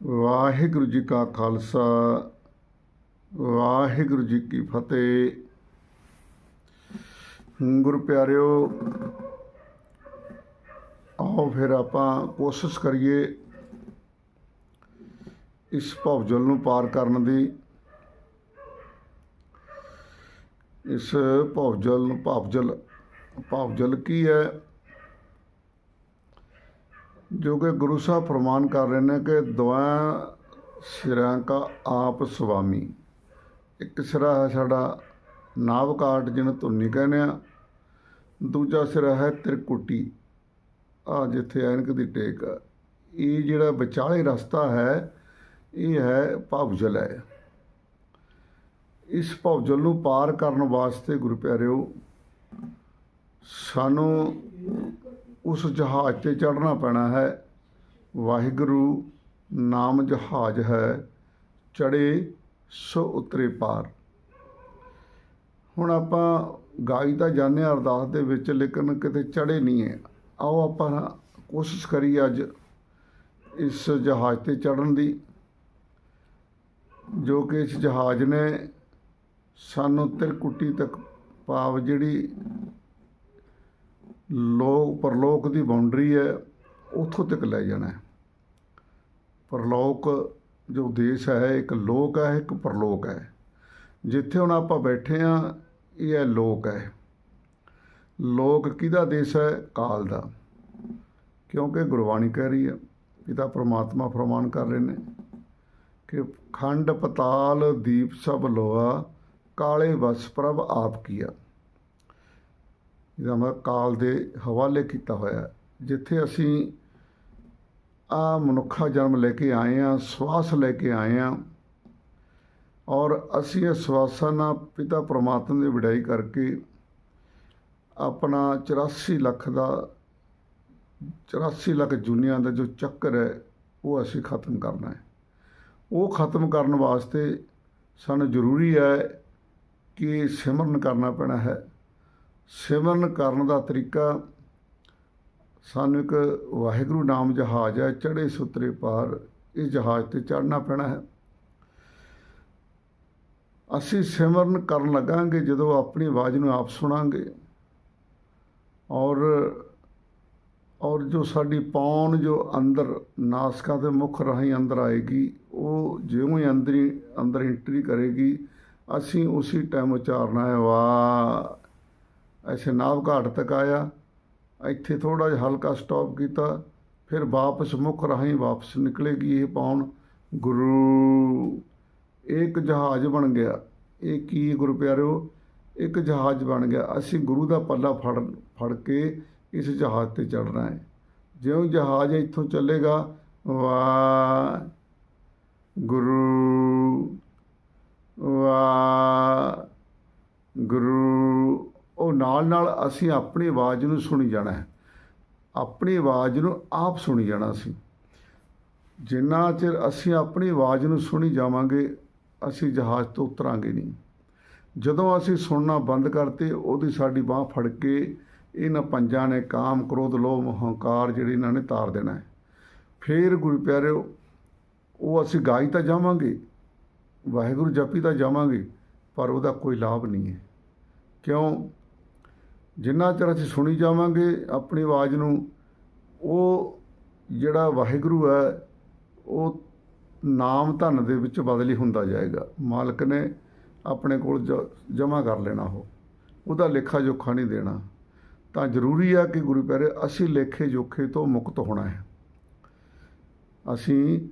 ਵਾਹਿਗੁਰੂ ਜੀ ਕਾ ਖਾਲਸਾ, ਵਾਹਿਗੁਰੂ ਜੀ ਕੀ ਫਤਿਹ। ਗੁਰੂ ਪਿਆਰਿਓ, ਆਓ ਫਿਰ ਆਪਾਂ ਕੋਸ਼ਿਸ਼ ਕਰੀਏ ਇਸ ਭਵਜਲ ਨੂੰ ਪਾਰ ਕਰਨ ਦੀ। ਇਸ ਭਵਜਲ ਨੂੰ, ਭਵਜਲ ਭਵਜਲ ਕੀ ਹੈ? ਜੋ ਕਿ ਗੁਰੂ ਸਾਹਿਬ ਫਰਮਾਨ ਕਰ ਰਹੇ ਨੇ ਕਿ ਦੁਆ ਸਿਰਾਂ ਕਾ ਆਪ ਸੁਆਮੀ। ਇੱਕ ਸਿਰਾ ਹੈ ਸਾਡਾ ਨਾਵਕਾਟ ਜਿਹਨੂੰ ਧੁੰਨੀ ਕਹਿੰਦੇ ਆ। ਦੂਜਾ ਸਿਰਾ ਹੈ ਤਿਰਕੁਟੀ। ਆ ਜਿੱਥੇ ਐਨਕ ਦੀ ਟੇਕ ਆ। ਇਹ ਜਿਹੜਾ ਵਿਚਾਲੇ ਰਸਤਾ ਹੈ, ਇਹ ਹੈ ਭਵਜਲ ਹੈ। ਇਸ ਭਵਜਲ ਨੂੰ ਪਾਰ ਕਰਨ ਵਾਸਤੇ ਗੁਰੂ ਪਿਆਰਿਓ, ਸਾਨੂੰ ਉਸ ਜਹਾਜ਼ ਤੇ ਚੜ੍ਹਨਾ ਪੈਣਾ ਹੈ। ਵਾਹਿਗੁਰੂ, ਨਾਮ ਜਹਾਜ਼ ਹੈ ਚੜੇ ਸੋ ਉਤਰੇ ਪਾਰ। ਹੁਣ ਆਪਾਂ ਗਾਈ ਤਾਂ ਜਾਂਦੇ ਹਾਂ ਅਰਦਾਸ ਦੇ ਵਿੱਚ, ਲੇਕਿਨ ਕਿਤੇ ਚੜੇ ਨਹੀਂ ਹੈ। ਆਓ ਆਪਾਂ ਕੋਸ਼ਿਸ਼ ਕਰੀਏ ਅੱਜ ਇਸ ਜਹਾਜ਼ ਤੇ ਚੜ੍ਹਨ ਦੀ, ਜੋ ਕਿ ਇਸ ਜਹਾਜ਼ ਨੇ ਸਾਨੂੰ ਤਿਰਕੁਟੀ ਤੱਕ ਭਾਵ ਜਿਹੜੀ ਲੋਕ, ਪਰਲੋਕ ਦੀ ਬਾਉਂਡਰੀ ਹੈ, ਉੱਥੋਂ ਤੱਕ ਲੈ ਜਾਣਾ ਹੈ। ਪਰਲੋਕ ਜੋ ਦੇਸ਼ ਹੈ, ਇੱਕ ਲੋਕ ਹੈ, ਇੱਕ ਪਰਲੋਕ ਹੈ। ਜਿੱਥੇ ਹੁਣ ਆਪਾਂ ਬੈਠੇ ਆ ਇਹ ਹੈ ਲੋਕ ਹੈ। ਲੋਕ ਕਿਹਦਾ ਦੇਸ਼ ਹੈ? ਕਾਲ ਦਾ। ਕਿਉਂਕਿ ਗੁਰਬਾਣੀ ਕਹਿ ਰਹੀ ਹੈ, ਪਿਤਾ ਪ੍ਰਮਾਤਮਾ ਫਰਮਾਨ ਕਰ ਰਹੇ ਨੇ ਕਿ ਖੰਡ ਪਤਾਲ ਦੀਪ ਸਭ ਲੋਆ ਕਾਲੇ ਵਸ ਪ੍ਰਭ ਆਪ ਕੀਆ। ਜਿਹਦਾ ਮਤਲਬ ਕਾਲ ਦੇ ਹਵਾਲੇ ਕੀਤਾ ਹੋਇਆ ਜਿੱਥੇ ਅਸੀਂ ਆ ਮਨੁੱਖਾ ਜਨਮ ਲੈ ਕੇ ਆਏ ਆ ਸਵਾਸ ਲੈ ਕੇ ਆਏ ਆ ਔਰ ਅਸੀਂ ਇਹ ਸਵਾਸਾਂ ਨਾਲ ਪਿਤਾ ਪ੍ਰਮਾਤਮਾ ਦੀ ਵਡਿਆਈ ਕਰਕੇ ਆਪਣਾ 84 ਲੱਖ ਦਾ 84 ਲੱਖ ਜੁਨੀਆਂ ਦਾ ਜੋ ਚੱਕਰ ਹੈ, ਉਹ ਅਸੀਂ ਖਤਮ ਕਰਨਾ ਹੈ। ਉਹ ਖਤਮ ਕਰਨ ਵਾਸਤੇ ਸਾਨੂੰ ਜ਼ਰੂਰੀ ਹੈ ਕਿ ਸਿਮਰਨ ਕਰਨਾ ਪੈਣਾ ਹੈ। ਸਿਮਰਨ ਕਰਨ ਦਾ ਤਰੀਕਾ ਸਾਨੂੰ ਇੱਕ ਵਾਹਿਗੁਰੂ ਨਾਮ ਜਹਾਜ਼ ਹੈ ਚੜੇ ਸੁਤਰੇ ਪਾਰ ਇਸ ਜਹਾਜ਼ ਤੇ ਚੜ੍ਹਨਾ ਪੈਣਾ ਹੈ। ਅਸੀਂ ਸਿਮਰਨ ਕਰਨ ਲੱਗਾਂਗੇ, ਜਦੋਂ ਆਪਣੀ ਆਵਾਜ਼ ਨੂੰ ਆਪ ਸੁਣਾਂਗੇ। ਔਰ ਔਰ ਜੋ ਸਾਡੀ ਪੌਣ ਜੋ ਅੰਦਰ, ਨਾਸਕਾਂ ਦੇ ਮੁਖ ਰਾਹੀਂ ਅੰਦਰ ਆਏਗੀ, ਉਹ ਜਿਉਂ ਹੀ ਅੰਦਰ ਅੰਦਰ ਐਂਟਰੀ ਕਰੇਗੀ, ਅਸੀਂ ਉਸੇ ਟਾਈਮ ਉਚਾਰਨਾ ਹੈ, ਵਾਹ! ਐਸੇ ਨਾਭ ਘਾਟ ਤੱਕ ਆਇਆ ਇੱਥੇ ਥੋੜਾ ਜਿਹਾ ਹਲਕਾ ਸਟਾਪ ਕੀਤਾ ਫਿਰ ਵਾਪਸ ਮੁੱਖ ਰਾਹੀਂ ਵਾਪਸ ਨਿਕਲੇਗੀ ਇਹ ਪਾਉਣ ਗੁਰੂ ਇੱਕ ਜਹਾਜ਼ ਬਣ ਗਿਆ ਇਹ ਕੀ ਗੁਰੂ ਪਿਆਰਿਓ ਇੱਕ ਜਹਾਜ਼ ਬਣ ਗਿਆ ਅਸੀਂ ਗੁਰੂ ਦਾ ਪੱਲਾ ਫੜ ਫੜ ਕੇ ਇਸ ਜਹਾਜ਼ ਤੇ ਚੜਨਾ ਹੈ ਜਿਉਂ ਜਹਾਜ਼ ਇੱਥੋਂ ਚੱਲੇਗਾ ਵਾਹ ਗੁਰੂ ਵਾਹ ਗੁਰੂ ਉਹ ਨਾਲ ਨਾਲ ਅਸੀਂ ਆਪਣੀ ਆਵਾਜ਼ ਨੂੰ ਸੁਣੀ ਜਾਣਾ ਹੈ। ਆਪਣੀ ਆਵਾਜ਼ ਨੂੰ ਆਪ ਸੁਣੀ ਜਾਣਾ ਸੀ। ਜਿੰਨਾ ਚਿਰ ਅਸੀਂ ਆਪਣੀ ਆਵਾਜ਼ ਨੂੰ ਸੁਣੀ ਜਾਵਾਂਗੇ, ਅਸੀਂ ਜਹਾਜ਼ ਤੋਂ ਉਤਰਾਂਗੇ ਨਹੀਂ। ਜਦੋਂ ਅਸੀਂ ਸੁਣਨਾ ਬੰਦ ਕਰਤੇ, ਉਹਦੀ ਸਾਡੀ ਬਾਹ ਫੜ ਕੇ ਇਹਨਾਂ ਪੰਜਾਂ ਨੇ ਕਾਮ, ਕ੍ਰੋਧ, ਲੋਭ, ਹੰਕਾਰ ਜਿਹੜੇ ਇਹਨਾਂ ਨੇ ਤਾਰ ਦੇਣਾ ਹੈ। ਫੇਰ ਗੁਰੂ ਪਿਆਰਿਓ, ਉਹ ਅਸੀਂ ਗਾਈ ਤਾਂ ਜਾਵਾਂਗੇ, ਵਾਹਿਗੁਰੂ ਜਪੀ ਤਾਂ ਜਾਵਾਂਗੇ, ਪਰ ਉਹਦਾ ਕੋਈ ਲਾਭ ਨਹੀਂ ਹੈ। ਕਿਉਂ? ਜਿੰਨਾ ਚਿਰ ਅਸੀਂ ਸੁਣੀ ਜਾਵਾਂਗੇ ਆਪਣੀ ਆਵਾਜ਼ ਨੂੰ, ਉਹ ਜਿਹੜਾ ਵਾਹਿਗੁਰੂ ਹੈ, ਉਹ ਨਾਮ ਧਨ ਦੇ ਵਿੱਚ ਬਦਲੀ ਹੁੰਦਾ ਜਾਏਗਾ। ਮਾਲਕ ਨੇ ਆਪਣੇ ਕੋਲ ਜਮ੍ਹਾਂ ਕਰ ਲੈਣਾ ਉਹ। ਉਹਦਾ ਲੇਖਾ ਜੋਖਾ ਨਹੀਂ ਦੇਣਾ। ਤਾਂ ਜ਼ਰੂਰੀ ਆ ਕਿ ਗੁਰੂ ਪਿਆਰੇ, ਅਸੀਂ ਲੇਖੇ ਜੋਖੇ ਤੋਂ ਮੁਕਤ ਹੋਣਾ ਹੈ। ਅਸੀਂ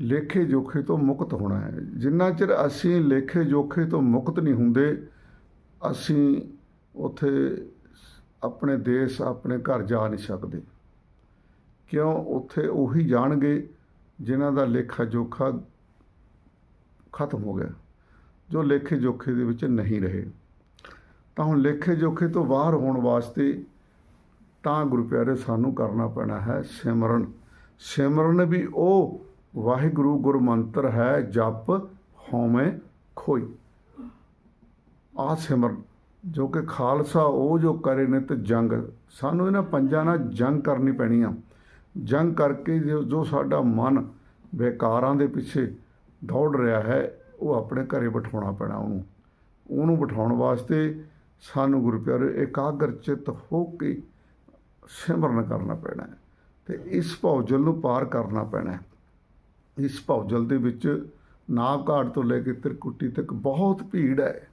ਲੇਖੇ ਜੋਖੇ ਤੋਂ ਮੁਕਤ ਹੋਣਾ ਹੈ। ਜਿੰਨਾ ਚਿਰ ਅਸੀਂ ਲੇਖੇ ਜੋਖੇ ਤੋਂ ਮੁਕਤ ਨਹੀਂ ਹੁੰਦੇ, ਅਸੀਂ ਉੱਥੇ ਆਪਣੇ ਦੇਸ਼, ਆਪਣੇ ਘਰ ਜਾ ਨਹੀਂ ਸਕਦੇ। ਕਿਉਂ? ਉੱਥੇ ਉਹੀ ਜਾਣਗੇ ਜਿਨ੍ਹਾਂ ਦਾ ਲੇਖਾ ਜੋਖਾ ਖਤਮ ਹੋ ਗਿਆ, ਜੋ ਲੇਖੇ ਜੋਖੇ ਦੇ ਵਿੱਚ ਨਹੀਂ ਰਹੇ। ਤਾਂ ਹੁਣ ਲੇਖੇ ਜੋਖੇ ਤੋਂ ਬਾਹਰ ਹੋਣ ਵਾਸਤੇ ਤਾਂ ਗੁਰੂ ਪਿਆਰੇ, ਸਾਨੂੰ ਕਰਨਾ ਪੈਣਾ ਹੈ ਸਿਮਰਨ। ਸਿਮਰਨ ਵੀ ਉਹ ਵਾਹਿਗੁਰੂ ਗੁਰਮੰਤਰ ਹੈ, ਜਪ ਹਉਮੈ ਖੋਈ। ਆ ਸਿਮਰਨ ਜੋ ਕਿ ਖਾਲਸਾ ਉਹ ਜੋ ਕਰੇ ਨੇ ਨਿਤ ਜੰਗ, ਸਾਨੂੰ ਇਹਨਾਂ ਪੰਜਾਂ ਨਾਲ ਜੰਗ ਕਰਨੀ ਪੈਣੀ ਆ। ਜੰਗ ਕਰਕੇ ਜੋ ਸਾਡਾ ਮਨ ਬੇਕਾਰਾਂ ਦੇ ਪਿੱਛੇ ਦੌੜ ਰਿਹਾ ਹੈ, ਉਹ ਆਪਣੇ ਘਰੇ ਬਿਠਾਉਣਾ ਪੈਣਾ ਉਹਨੂੰ। ਉਹਨੂੰ ਬਿਠਾਉਣ ਵਾਸਤੇ ਸਾਨੂੰ ਗੁਰੂ ਪਿਆਰੇ ਇਕਾਗਰ ਚਿੱਤ ਹੋ ਕੇ ਸਿਮਰਨ ਕਰਨਾ ਪੈਣਾ ਹੈ ਤੇ ਇਸ ਭੌਜਲ ਨੂੰ ਪਾਰ ਕਰਨਾ ਪੈਣਾ ਹੈ। ਇਸ ਭੌਜਲ ਦੇ ਵਿੱਚ ਨਾਗ ਘਾਟ ਤੋਂ ਲੈ ਕੇ ਤਿਰਕੁੱਟੀ ਤੱਕ ਬਹੁਤ ਭੀੜ ਹੈ,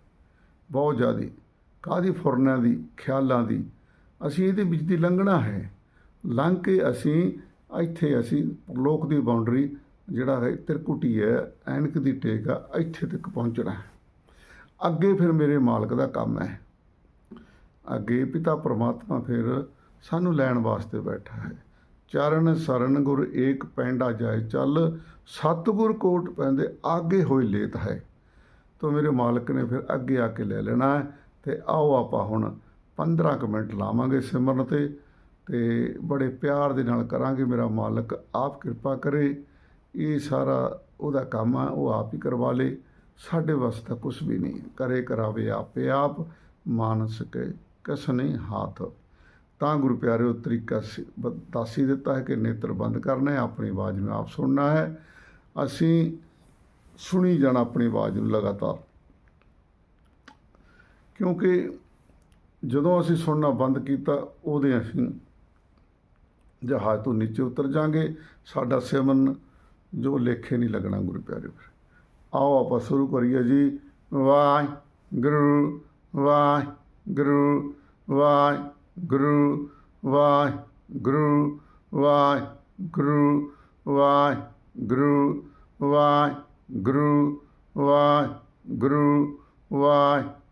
ਬਹੁਤ ਜ਼ਿਆਦੀ। ਕਾਦੀ ਫੁਰਨਾਂ ਦੀ, ਖਿਆਲਾਂ ਦੀ? ਅਸੀਂ ਇਹਦੇ ਵਿੱਚ ਦੀ ਲੰਘਣਾ ਹੈ। ਲੰਘ ਕੇ ਅਸੀਂ, ਇੱਥੇ ਅਸੀਂ ਲੋਕ ਦੀ ਬਾਉਂਡਰੀ ਜਿਹੜਾ ਹੈ, ਤਿਰਕੁਟੀ ਹੈ, ਐਨਕ ਦੀ ਟੇਕ ਆ, ਇੱਥੇ ਤੱਕ ਪਹੁੰਚਣਾ ਹੈ। ਅੱਗੇ ਫਿਰ ਮੇਰੇ ਮਾਲਕ ਦਾ ਕੰਮ ਹੈ। ਅੱਗੇ ਪਿਤਾ ਪ੍ਰਮਾਤਮਾ ਫਿਰ ਸਾਨੂੰ ਲੈਣ ਵਾਸਤੇ ਬੈਠਾ ਹੈ। ਚਰਨ ਸਰਨ ਗੁਰ ਏਕ ਪੈਂਡਾ ਜਾਏ ਚੱਲ, ਸਤਿਗੁਰ ਕੋਟ ਪੈਂਦੇ ਆਗੇ ਹੋਏ ਲੇਤ ਹੈ। ਤੋ ਮੇਰੇ ਮਾਲਕ ਨੇ ਫਿਰ ਅੱਗੇ ਆ ਕੇ ਲੈ ਲੈਣਾ ਹੈ। ਤੇ ਆਓ ਆਪਾਂ ਹੁਣ 15 ਕੁ ਮਿੰਟ ਲਾਵਾਂਗੇ ਸਿਮਰਨ ਤੇ ਤੇ ਬੜੇ ਪਿਆਰ ਦੇ ਨਾਲ ਕਰਾਂਗੇ ਮੇਰਾ ਮਾਲਕ, ਆਪ ਕਿਰਪਾ ਕਰੇ, ਇਹ ਸਾਰਾ ਉਹਦਾ ਕੰਮ ਆ, ਉਹ ਆਪ ਹੀ ਕਰਵਾ ਲੇ, ਸਾਡੇ ਵਾਸਤੇ ਤਾਂ ਕੁਝ ਵੀ ਨਹੀਂ, ਕਰੇ ਕਰਾਵੇ ਆਪੇ ਆਪ, ਮਾਨਸ ਕੇ ਕਸ ਨਹੀਂ ਹਾਥ। ਤਾਂ ਗੁਰੂ ਪਿਆਰਿਓ, ਤਰੀਕਾ ਸੀ- ਬ- ਦਿੱਤਾ ਹੈ ਕਿ ਨੇਤਰ ਬੰਦ ਕਰਨਾ ਹੈ, ਆਪਣੀ ਆਵਾਜ਼ ਨੂੰ ਆਪ ਸੁਣਨਾ ਹੈ। ਅਸੀਂ ਸੁਣੀ ਜਾਣਾ ਆਪਣੀ ਆਵਾਜ਼ ਨੂੰ ਲਗਾਤਾਰ। ਕਿਉਂਕਿ ਜਦੋਂ ਅਸੀਂ ਸੁਣਨਾ ਬੰਦ ਕੀਤਾ, ਉਹਦੇ ਅਸੀਂ ਜਹਾਜ਼ ਤੋਂ ਨੀਚੇ ਉਤਰ ਜਾਾਂਗੇ। ਸਾਡਾ ਸਿਮਰਨ ਜੋ ਲੇਖੇ ਨਹੀਂ ਲੱਗਣਾ, ਗੁਰੂ ਪਿਆਰੇ ਆਓ ਆਪਾਂ ਸ਼ੁਰੂ ਕਰੀਏ ਜੀ। Waheguru Waheguru Waheguru Waheguru Waheguru Waheguru Waheguru Waheguru Waheguru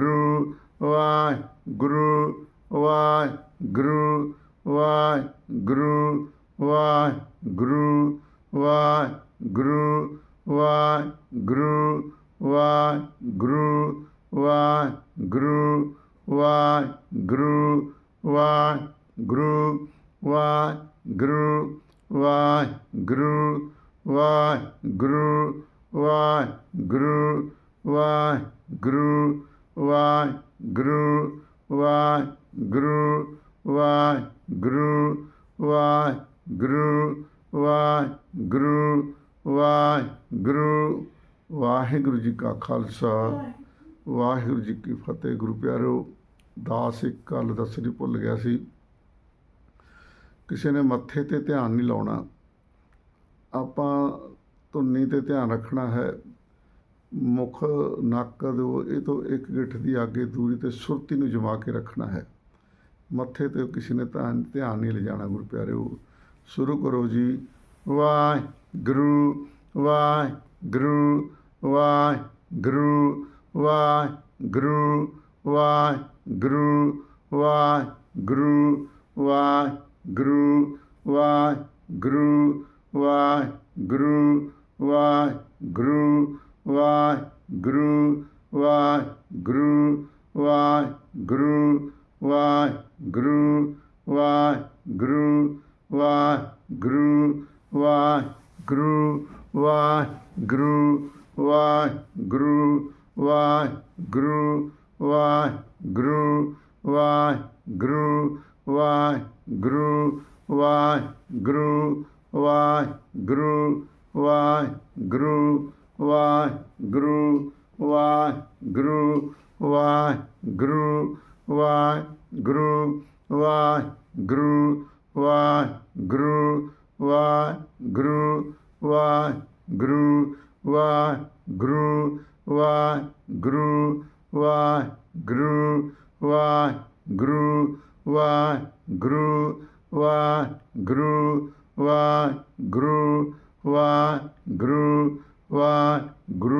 guru why guru why guru why guru why guru why guru why guru why guru why guru why guru why guru why guru why guru why guru why guru why guru Waheguru Waheguru Waheguru Waheguru Waheguru Waheguru. Waheguru ji ਕਾ ਖਾਲਸਾ, ਵਾਹਿਗੁਰੂ ਜੀ ਕੀ ਫਤਿਹ। ਗੁਰੂ ਪਿਆਰੋ, ਦਾਸ ਇੱਕ ਗੱਲ ਦੱਸਣੀ ਭੁੱਲ ਗਿਆ ਸੀ। ਕਿਸੇ ਨੇ ਮੱਥੇ ਤੇ ਧਿਆਨ ਨਹੀਂ ਲਾਉਣਾ। ਆਪਾਂ ਧੁੰਨੀ ਤੇ ਧਿਆਨ ਰੱਖਣਾ ਹੈ। ਮੁਖ ਨੱਕ ਦੋ ਇਹ ਤੋਂ ਇੱਕ ਗਿੱਠ ਦੀ ਆਗੇ ਦੂਰੀ ਤੇ ਸੁਰਤੀ ਨੂੰ ਜਮਾ ਕੇ ਰੱਖਣਾ ਹੈ ਮੱਥੇ ਤੇ ਕਿਸੇ ਨੇ ਤਾਂ ਧਿਆਨ ਨਹੀਂ ਲਿਜਾਣਾ ਗੁਰੂ ਪਿਆਰਿਓ ਸ਼ੁਰੂ ਕਰੋ ਜੀ Guru Wah Guru Wah Guru Wah Guru Wah Guru Wah Guru Wah Guru Wah Guru Wah Guru Wah Guru Wah Guru Wah Guru Wah Guru Wah Guru Wah Guru Wah Guru Waheguru Waheguru Waheguru Waheguru Waheguru Waheguru Waheguru Waheguru Waheguru Waheguru Waheguru Waheguru Waheguru Waheguru Waheguru Waheguru वा गृ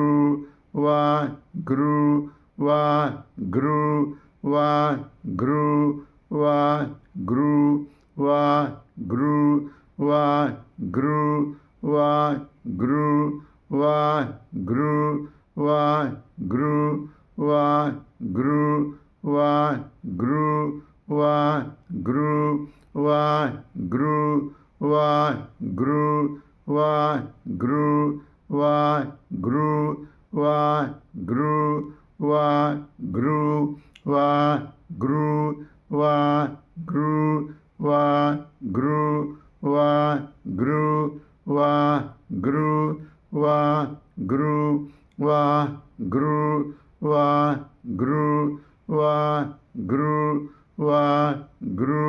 ਗੁਰੂ ਵਾ ਗੁਰੂ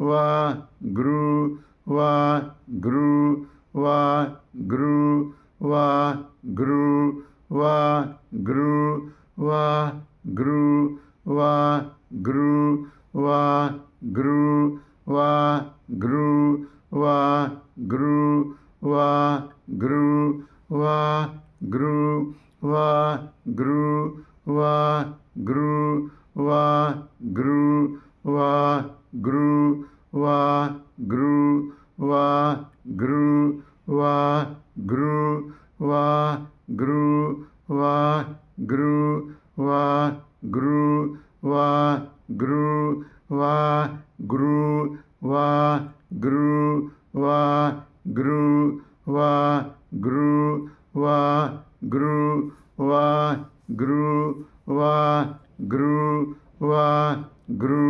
ਵਾ ਗੁਰੂ va gru va gru va gru va gru va gru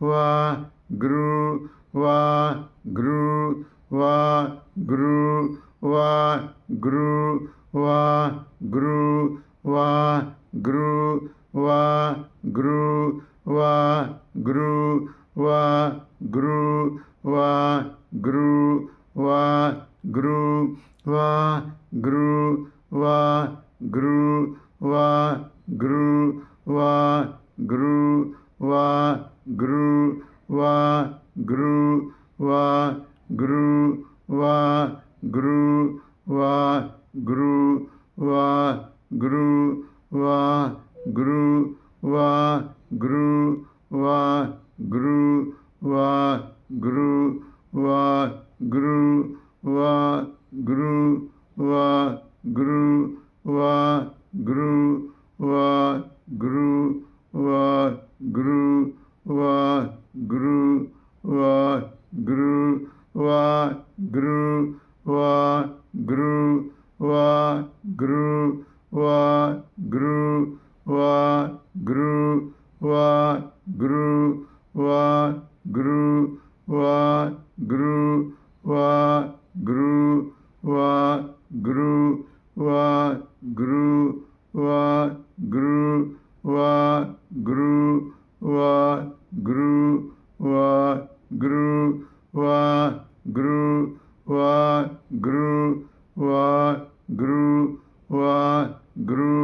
ва, гру, ва, гру, ва, гру, ва, гру, ва, гру, ва, гру, ва, гру, ва, гру, ва, гру, ва, гру, ва, гру, ва, гру, ва, гру, ва, гру, ва, гру, ва, gru wa gru wa gru wa gru wa gru wa gru wa gru wa gru wa gru wa gru wa gru what group.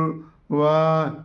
ਸੇਵਾ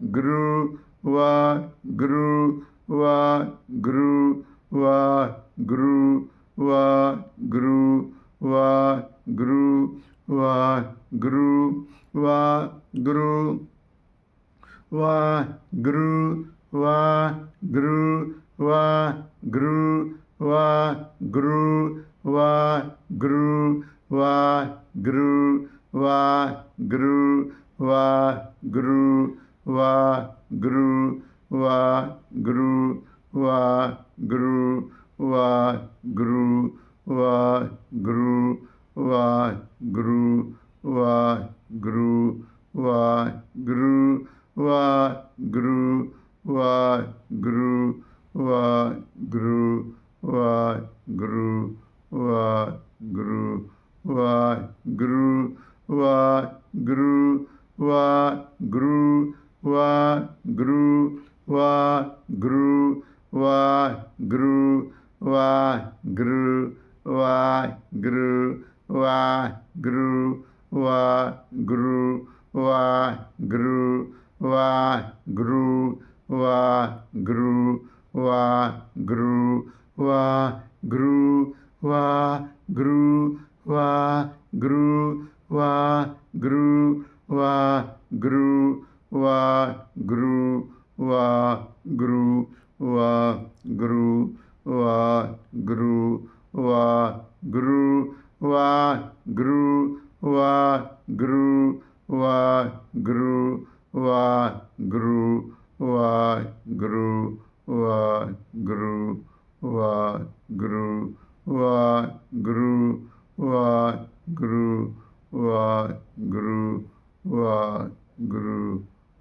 グルワグルワグルワグルワグルワグルワグルワグルワグルワグルワグルワグルワグルワグルワグルワグル va guru va guru va guru va guru va guru va guru va guru va guru va guru va guru va guru va guru va guru va guru va guru va guru wa guru wa guru wa guru wa guru wa guru wa guru wa guru wa guru wa guru wa guru wa guru wa guru wa guru wa guru wa guru wa guru wa guru wa guru wa guru wa guru wa guru wa guru wa guru wa guru wa guru wa guru wa guru wa guru wa guru wa guru wa guru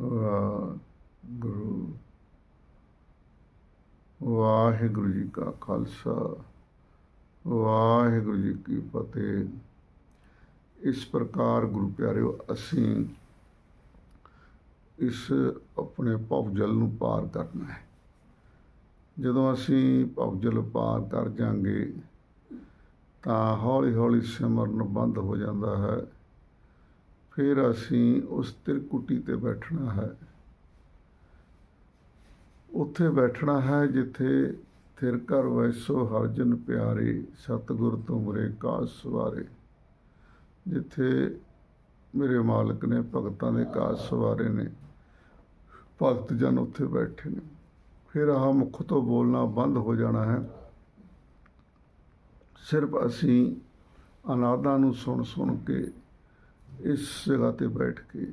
Waheguru Waheguru ji ਕਾ ਖਾਲਸਾ, ਵਾਹਿਗੁਰੂ ਜੀ ਕੀ ਫਤਿਹ। ਇਸ ਪ੍ਰਕਾਰ ਗੁਰੂ ਪਿਆਰਿਓ, ਅਸੀਂ ਇਸ ਆਪਣੇ ਭਵਜਲ ਨੂੰ ਪਾਰ ਕਰਨਾ ਹੈ। ਜਦੋਂ ਅਸੀਂ ਭਵਜਲ ਪਾਰ ਕਰ ਜਾਾਂਗੇ, ਤਾਂ ਹੌਲੀ ਹੌਲੀ ਸਿਮਰਨ ਬੰਦ ਹੋ ਜਾਂਦਾ ਹੈ। ਫਿਰ ਅਸੀਂ ਉਸ ਤਿਰਕੁਟੀ ਤੇ ਬੈਠਣਾ ਹੈ। ਉੱਥੇ ਬੈਠਣਾ ਹੈ ਜਿੱਥੇ ਥਿਰ ਕਰ ਵੈਸੋ ਹਰਜਨ ਪਿਆਰੇ, ਸਤਿਗੁਰ ਤੁਮਰੇ ਕਾਜ ਸਵਾਰੇ। ਜਿੱਥੇ ਮੇਰੇ ਮਾਲਕ ਨੇ, ਭਗਤਾਂ ਦੇ ਕਾਸ਼ ਸਵਾਰੇ ਨੇ, ਭਗਤ ਜਨ ਉੱਥੇ ਬੈਠੇ ਨੇ। ਫਿਰ ਆਹ ਮੁਖ ਤੋਂ ਬੋਲਣਾ ਬੰਦ ਹੋ ਜਾਣਾ ਹੈ। ਸਿਰਫ ਅਸੀਂ ਅਨਾਦਾਂ ਨੂੰ ਸੁਣ ਸੁਣ ਕੇ ਇਸ ਜਗ੍ਹਾ ਤੇ ਬੈਠ ਕੇ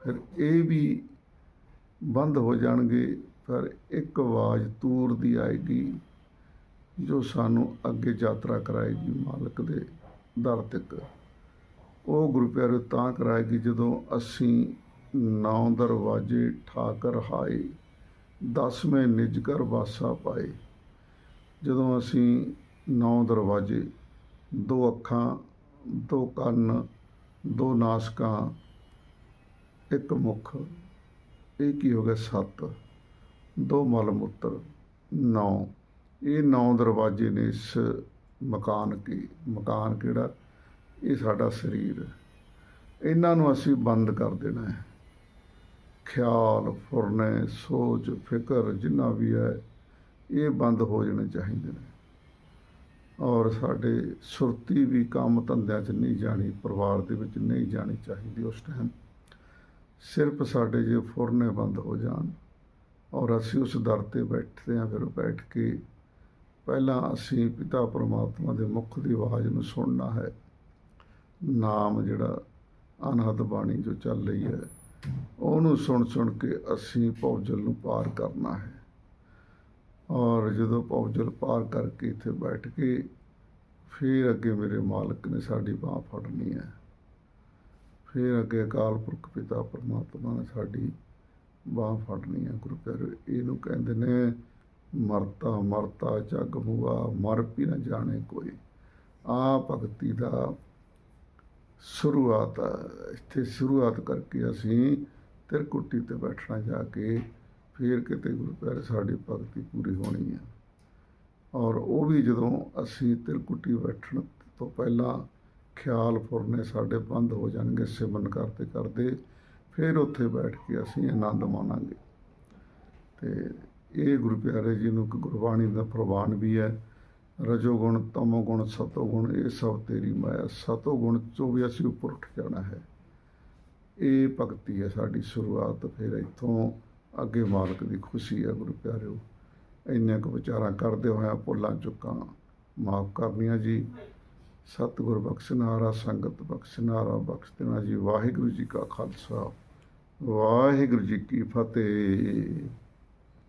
ਫਿਰ ਇਹ ਵੀ ਬੰਦ ਹੋ ਜਾਣਗੇ, ਪਰ ਇੱਕ ਆਵਾਜ਼ ਤੂਰ ਦੀ ਆਏਗੀ ਜੋ ਸਾਨੂੰ ਅੱਗੇ ਯਾਤਰਾ ਕਰਾਏਗੀ ਮਾਲਕ ਦੇ ਦਰ ਤੱਕ। ਉਹ ਗੁਰੂ ਪਿਆਰੇ ਤਾਂ ਕਰਾਏਗੀ ਜਦੋਂ ਅਸੀਂ ਨੌ ਦਰਵਾਜੇ ਠਾਕਰ ਹਾਏ ਦਸਵੇਂ ਨਿਜਕਰ ਵਾਸਾ ਪਾਏ। ਜਦੋਂ ਅਸੀਂ ਨੌ ਦਰਵਾਜੇ, ਦੋ ਅੱਖਾਂ, ਦੋ ਕੰਨ ਦੋ ਨਾਸਕਾਂ, ਇੱਕ ਮੁਖ, ਇਹ ਕੀ ਹੋ ਗਿਆ ਸੱਤ, ਦੋ ਮਲ ਮੂਤਰ ਨੌ। ਇਹ ਨੌ ਦਰਵਾਜੇ ਨੇ ਇਸ ਮਕਾਨ ਕੀ, ਮਕਾਨ ਕਿਹੜਾ? ਇਹ ਸਾਡਾ ਸਰੀਰ। ਇਹਨਾਂ ਨੂੰ ਅਸੀਂ ਬੰਦ ਕਰ ਦੇਣਾ ਹੈ। ਖਿਆਲ, ਫੁਰਨੇ, ਸੋਚ, ਫਿਕਰ, ਜਿੰਨਾ ਵੀ ਹੈ, ਇਹ ਬੰਦ ਹੋ ਜਾਣੇ ਚਾਹੀਦੇ ਨੇ। ਔਰ ਸਾਡੇ ਸੁਰਤੀ ਵੀ ਕੰਮ ਧੰਦਿਆਂ 'ਚ ਨਹੀਂ ਜਾਣੀ, ਪਰਿਵਾਰ ਦੇ ਵਿੱਚ ਨਹੀਂ ਜਾਣੀ ਚਾਹੀਦੀ ਉਸ ਟਾਈਮ ਸਿਰਫ ਸਾਡੇ ਜੇ ਫੁਰਨੇ ਬੰਦ ਹੋ ਜਾਣ ਔਰ ਅਸੀਂ ਉਸ ਦਰ ਤੇ ਬੈਠਦੇ ਹਾਂ, ਫਿਰ ਬੈਠ ਕੇ ਪਹਿਲਾਂ ਅਸੀਂ ਪਿਤਾ ਪਰਮਾਤਮਾ ਦੇ ਮੁਖ ਦੀ ਆਵਾਜ਼ ਨੂੰ ਸੁਣਨਾ ਹੈ। ਨਾਮ ਜਿਹੜਾ ਅਨਹਦ ਬਾਣੀ ਜੋ ਚੱਲ ਰਹੀ ਹੈ, ਉਹਨੂੰ ਸੁਣ ਸੁਣ ਕੇ ਅਸੀਂ ਭੌਜਲ ਨੂੰ ਪਾਰ ਕਰਨਾ ਹੈ। ਔਰ ਜਦੋਂ ਪੌਜਲ ਪਾਰ ਕਰਕੇ ਇੱਥੇ ਬੈਠ ਕੇ ਫਿਰ ਅੱਗੇ ਮੇਰੇ ਮਾਲਕ ਨੇ ਸਾਡੀ ਬਾਹ ਫੜਨੀ ਹੈ। ਫਿਰ ਅੱਗੇ ਅਕਾਲ ਪੁਰਖ ਪਿਤਾ ਪਰਮਾਤਮਾ ਨੇ ਸਾਡੀ ਬਾਹ ਫੜਨੀ ਹੈ। ਗੁਰੂ ਪਿਆਰੇ, ਇਹਨੂੰ ਕਹਿੰਦੇ ਨੇ, ਮਰਤਾ ਮਰਤਾ, ਜਗ ਮੁਆ ਮਰ ਵੀ ਨਾ ਜਾਣੇ ਕੋਈ। ਆ ਭਗਤੀ ਦਾ ਸ਼ੁਰੂਆਤ ਇੱਥੇ ਸ਼ੁਰੂਆਤ ਕਰਕੇ ਅਸੀਂ ਤਿਰਕੁੱਟੀ ਤੇ ਬੈਠਣਾ ਜਾ ਕੇ ਫਿਰ ਕਿਤੇ ਗੁਰੂ ਪਿਆਰੇ ਸਾਡੀ ਭਗਤੀ ਪੂਰੀ ਹੋਣੀ ਹੈ ਔਰ ਉਹ ਵੀ ਜਦੋਂ ਅਸੀਂ ਤਿਲਕੁੱਟੀ ਬੈਠਣ ਤੋਂ ਪਹਿਲਾਂ ਖਿਆਲ ਫੁਰਨੇ ਸਾਡੇ ਬੰਦ ਹੋ ਜਾਣਗੇ, ਸਿਮਰਨ ਕਰਦੇ ਕਰਦੇ, ਫਿਰ ਉੱਥੇ ਬੈਠ ਕੇ ਅਸੀਂ ਆਨੰਦ ਮਾਣਾਂਗੇ। ਤੇ ਇਹ ਗੁਰੂ ਪਿਆਰੇ ਜੀ ਨੂੰ ਇੱਕ ਗੁਰਬਾਣੀ ਦਾ ਪ੍ਰਵਾਨ ਵੀ ਹੈ। ਰਜੋ ਗੁਣ ਤਮੋ ਗੁਣ ਸਤੋ ਗੁਣ ਇਹ ਸਭ ਤੇਰੀ ਮਾਇਆ ਸਤੋ ਗੁਣ ਚੋਂ ਵੀ ਅਸੀਂ ਉੱਪਰ ਉੱਠ ਜਾਣਾ ਹੈ। ਇਹ ਭਗਤੀ ਹੈ ਸਾਡੀ ਸ਼ੁਰੂਆਤ, ਫਿਰ ਇੱਥੋਂ ਅੱਗੇ ਮਾਲਕ ਦੀ ਖੁਸ਼ੀ ਹੈ ਗੁਰੂ ਪਿਆਰਿਓ। ਇੰਨੇ ਕੁ ਵਿਚਾਰਾਂ ਕਰਦੇ ਹੋਇਆ ਭੁੱਲਾਂ ਚੁੱਕਾਂ। ਮਾਫ ਕਰਨੀਆਂ ਜੀ। ਸਤਿਗੁਰ ਬਖਸ਼ਨਾਰਾ, ਸੰਗਤ ਬਖਸ਼ਨਾਰਾ ਬਖਸ਼ ਦੇਣਾ ਜੀ। ਵਾਹਿਗੁਰੂ ਜੀ ਕਾ ਖਾਲਸਾ। ਵਾਹਿਗੁਰੂ ਜੀ ਕੀ ਫਤਿਹ।